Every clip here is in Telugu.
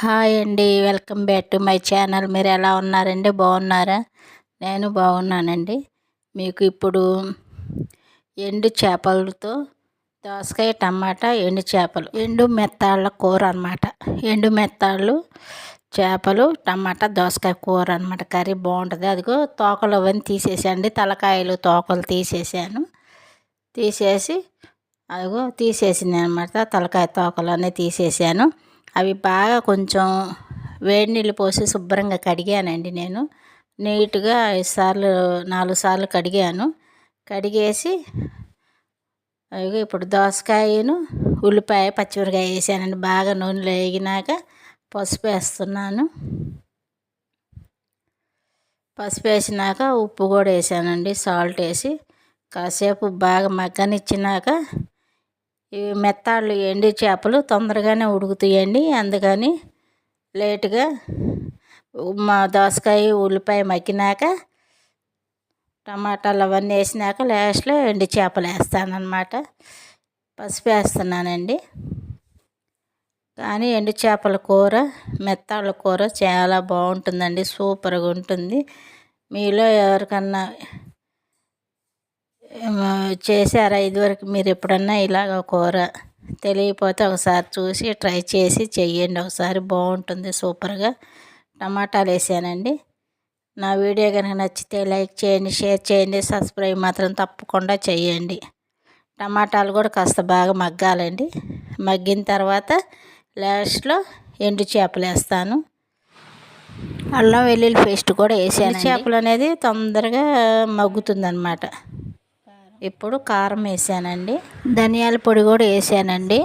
హాయ్ అండి. Welcome back to my channel. మీరు ఎలా ఉన్నారండి? బాగున్నారా? నేను బాగున్నానండి. మీకు ఇప్పుడు ఎండు చేపలతో దోసకాయ టమాటా ఎండు చేపలు ఎండు మెత్తాళ్ళ కూర అనమాట ఎండు మెత్తాళ్ళు చేపలు టమాటా దోసకాయ కూర అనమాట కర్రీ బాగుంటుంది. అదిగో తోకలు అవన్నీ తీసేసండి తలకాయలు తోకలు తీసేసాను. తీసేసి అదిగో తీసేసింది అనమాట తలకాయ తోకలు అన్నీ తీసేసాను. అవి బాగా కొంచెం వేడి నీళ్ళు పోసి శుభ్రంగా కడిగానండి నేను. నీట్గా ఐదు సార్లు నాలుగు సార్లు కడిగాను. కడిగేసి అవి ఇప్పుడు దోసకాయను ఉల్లిపాయ పచ్చిమిరకాయ వేసానండి. బాగా నూనెలో వేగినాక పసుపు వేస్తున్నాను. పసుపు వేసినాక ఉప్పు కూడా వేసానండి. సాల్ట్ వేసి కాసేపు బాగా మగ్గనిచ్చినాక ఇవి మెత్తాళ్ళు ఎండి చేపలు తొందరగానే ఉడుకుతాయండి. అందుకని లేటుగా మా దోసకాయ ఉల్లిపాయ మగ్గినాక టమాటాలు అవన్నీ వేసినాక లాస్ట్లో ఎండి చేపలు వేస్తానమాట పసుపు వేస్తున్నానండి. కానీ ఎండు చేపల కూర మెత్తాళ్ళ కూర చాలా బాగుంటుందండి. సూపర్గా ఉంటుంది. మీలో ఎవరికన్నా చేశారా ఇదివరకు? మీరు ఎప్పుడన్నా ఇలాగ కూర తెలియకపోతే ఒకసారి చూసి ట్రై చేసి చెయ్యండి. ఒకసారి బాగుంటుంది సూపర్గా. టమాటాలు వేసానండి. నా వీడియో కనుక నచ్చితే లైక్ చేయండి షేర్ చేయండి సబ్స్క్రైబ్ మాత్రం తప్పకుండా చేయండి టమాటాలు కూడా కాస్త బాగా మగ్గాలండి. మగ్గిన తర్వాత లాస్ట్లో ఎండు చేపలు వేస్తాను. అల్లం వెల్లుల్లి పేస్ట్ కూడా వేసాను చేపలు అనేది తొందరగా మగ్గుతుందనమాట ఇప్పుడు కారం వేసానండి. ధనియాల పొడి కూడా వేసానండి.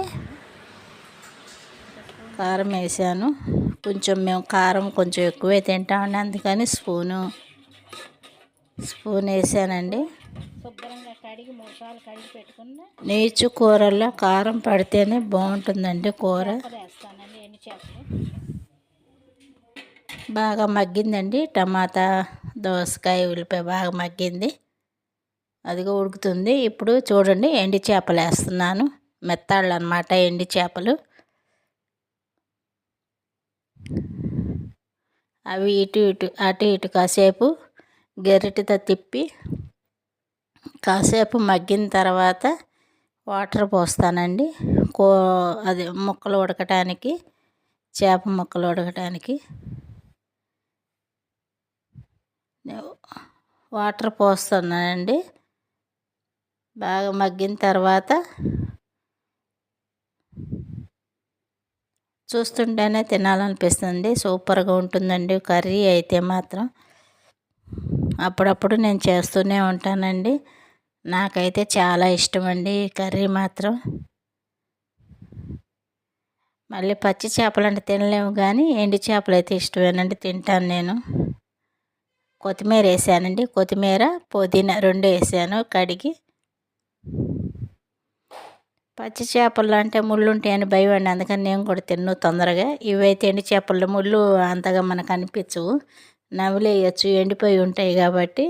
కారం వేసాను. కొంచెం మేము కారం కొంచెం ఎక్కువే తింటామండి. అందుకని స్పూను స్పూన్ వేసానండి. శుభ్రంగా కడిగి మూడు సార్లు కడిగి పెట్టుకున్న నీచు కూరల్లో కారం పడితేనే బాగుంటుందండి కూర. బాగా మగ్గిందండి. టమాటా దోసకాయ ఉల్లిపాయ బాగా మగ్గింది. అదిగో ఉడుకుతుంది. ఇప్పుడు చూడండి ఎండి చేపలు వేస్తున్నాను. మెత్తాళ్ళు అనమాట ఎండి చేపలు. అవి ఇటు ఇటు అటు ఇటు కాసేపు గెరటితో తిప్పి కాసేపు మగ్గిన తర్వాత వాటర్ పోస్తానండి. కో అది ముక్కలు ఉడకటానికి చేప ముక్కలు ఉడకటానికి. వాటర్ పోస్తున్నానండి. బాగా మగ్గిన తర్వాత చూస్తుంటేనే తినాలనిపిస్తుంది. సూపర్గా ఉంటుందండి. కర్రీ అయితే మాత్రం అప్పుడప్పుడు నేను చేస్తూనే ఉంటానండి. నాకైతే చాలా ఇష్టం అండి ఈ కర్రీ మాత్రం. మళ్ళీ పచ్చి చేపలు అంటే తినలేము కానీ ఎండి చేపలు అయితే ఇష్టమేనండి. తింటాను నేను. కొత్తిమీర వేసానండి కొత్తిమీర పుదీనా రెండు వేసాను కడిగి. పచ్చి చేపలు అంటే ముళ్ళు ఉంటాయని భయం అండి అందుకని నేను కూడా తిన్ను తొందరగా. ఇవైతే ఎండి చేపలు ముళ్ళు అంతగా మనకు అనిపించవు. నవ్వులేయచ్చు ఎండిపోయి ఉంటాయి కాబట్టి.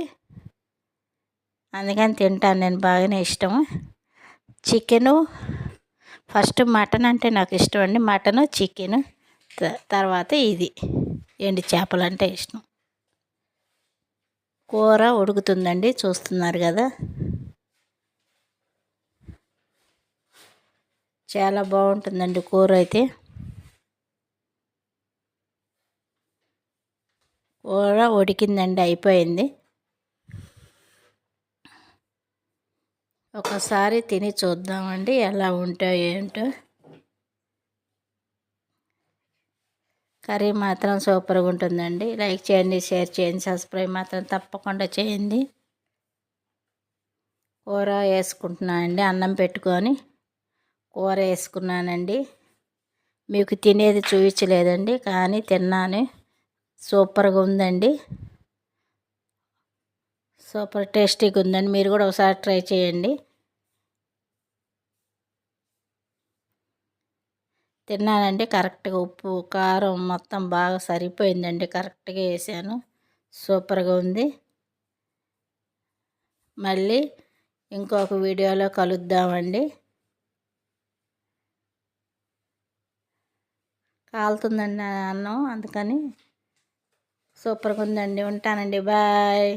అందుకని తింటాను నేను బాగానే ఇష్టం. చికెను ఫస్ట్ మటన్ అంటే నాకు ఇష్టం అండి. మటను చికెను తర్వాత ఇది. ఎండి చేపలు అంటే ఇష్టం. కూర ఉడుకుతుందండి చూస్తున్నారు కదా. చాలా బాగుంటుందండి కూర అయితే. కూర ఉడికిందండి అయిపోయింది. ఒకసారి తిని చూద్దామండి ఎలా ఉంటాయో ఏంటో. కర్రీ మాత్రం సూపర్గా ఉంటుందండి. లైక్ చేయండి షేర్ చేయండి సబ్స్క్రైబ్ మాత్రం తప్పకుండా చేయండి. కూర వేసుకుంటున్నానండి అన్నం పెట్టుకొని. కూర వేసుకున్నానండి. మీకు తినేది చూపించలేదండి కానీ తిన్నాను. సూపర్గా ఉందండి. సూపర్ టేస్టీగా ఉందండి. మీరు కూడా ఒకసారి ట్రై చేయండి. తిన్నానండి కరెక్ట్గా ఉప్పు కారం మొత్తం బాగా సరిపోయిందండి. కరెక్ట్గా వేసాను. సూపర్గా ఉంది. మళ్ళీ ఇంకొక వీడియోలో కలుద్దామండి. కాలుతుందండి అన్నం అందుకని సూపర్గా ఉందండి ఉంటానండి. బాయ్.